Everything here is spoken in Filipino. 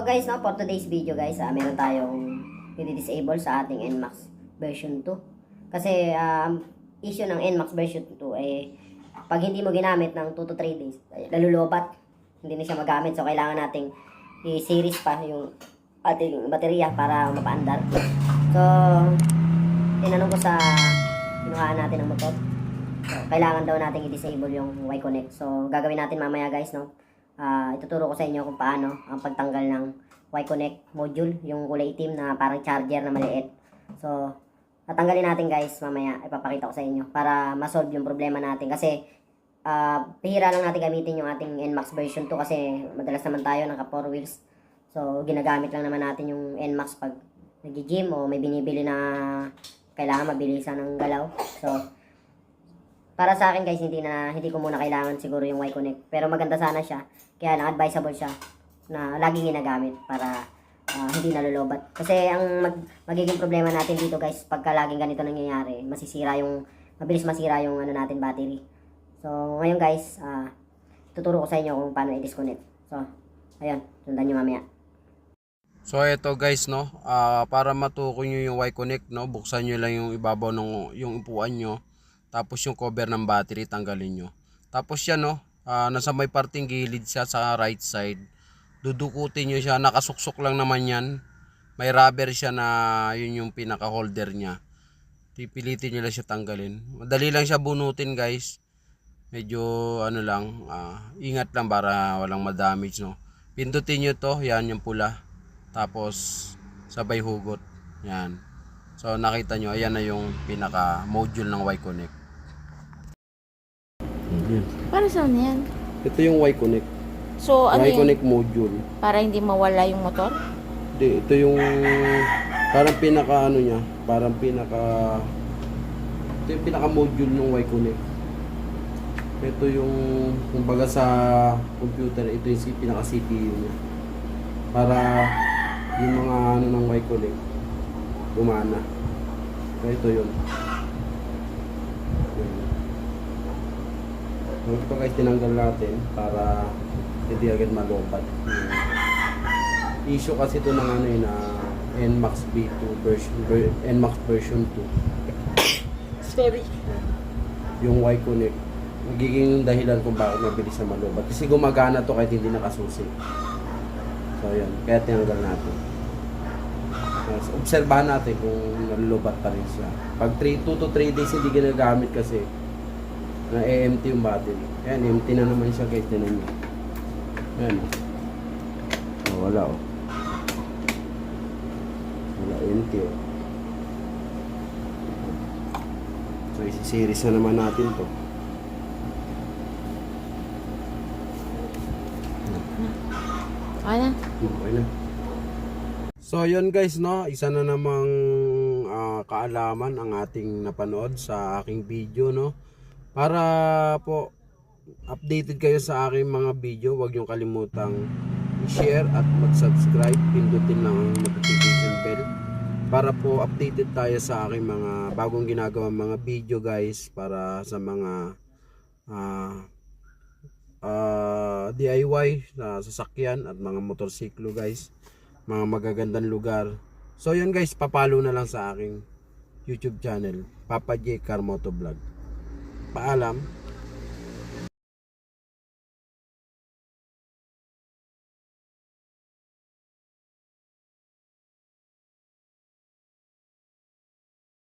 Guys, no, for today's video guys, ah, meron tayong i-disable sa ating NMAX version 2. Kasi um, issue ng NMAX version 2 eh pag hindi mo ginamit ng 2 to 3 days, ay, lalulobat. Hindi na siya magamit. So kailangan nating i-series pa yung ating baterya para mapaandar. So tinanong ko sa kinuhaan natin ng motor. So, kailangan daw nating i-disable yung Y-Connect. So gagawin natin mamaya guys, no? Ah, ituturo ko sa inyo kung paano ang pagtanggal ng Y-Connect module, yung kulay itim na parang charger na maliit. So, tatanggalin natin guys mamaya, ipapakita ko sa inyo para ma-solve yung problema natin kasi ah pihira lang natin gamitin yung ating NMAX version 2 kasi madalas naman tayo naka 4 wheels. So, ginagamit lang naman natin yung NMAX pag nag-gym o may binibili na kailangan mabilisan ng galaw. So, para sa akin guys, hindi na hindi ko muna kailangan siguro yung Y-Connect. Pero maganda sana siya. Kaya lang advisable siya na laging ginagamit para ah, hindi nalulobat. Kasi ang mag, magiging problema natin dito guys, pagka laging ganito nangyayari, masisira yung mabilis masira yung ano natin battery. So, ngayon guys, ah, tuturo ko sa inyo kung paano i-disconnect. So, ayun, sundan nyo mamaya. So ito guys no, ah, para matukoy nyo yung Y-Connect no, buksan nyo lang yung ibabaw ng yung upuan nyo. Tapos yung cover ng battery tanggalin nyo. Tapos yan no, ah, nasa may parting gilid siya sa right side. Dudukutin nyo siya, nakasuksok lang naman yan. May rubber siya na yun yung pinaka holder niya. Pipilitin nyo lang siya tanggalin. Madali lang siya bunutin guys. Medyo ano lang, ah, ingat lang para walang madamage no. Pindutin nyo to, yan yung pula. Tapos sabay hugot. Yan. So nakita nyo, ayan na yung pinaka module ng Y-Connect. Para saan yan? Ito yung Y-Connect. So, ano? Y-Connect module. Para hindi mawala yung motor? Di, ito yung parang pinaka ano niya, parang pinaka ito yung pinaka module ng Y-Connect. Ito yung kumbaga sa computer, ito yung pinaka CPU niya. Para yung mga ano ng Y-Connect gumana. So ito yun. Yun. So, ito guys tinanggal natin para hindi agad. Yung issue kasi ito ng ano yun na NMAX V2 version ver, NMAX version 2 Sorry. yung Y-Connect magiging dahilan kung bakit mabilis na malubat kasi gumagana to kahit hindi nakasusi. So yun. Kaya tinanggal natin. Yes, obserbahan natin kung nalulubat pa rin siya. Pag 3, 2 to 3 days hindi ginagamit kasi na empty yung battery yan empty na naman siya guys tinan nyo yan oh, wala oh wala empty oh So, isi-series na naman natin to. Okay na. So, yun guys, no? Isa na namang ah, kaalaman ang ating napanood sa aking video, no? Para po updated kayo sa aking mga video, huwag niyong kalimutang i-share at mag-subscribe. Pindutin lang ang notification bell para po updated tayo sa aking mga bagong ginagawa mga video guys para sa mga ah ah, DIY na sasakyan at mga motorsiklo guys. Mga magagandang lugar. So yun guys papalo na lang sa aking YouTube channel Papa J Car Moto Vlog paalam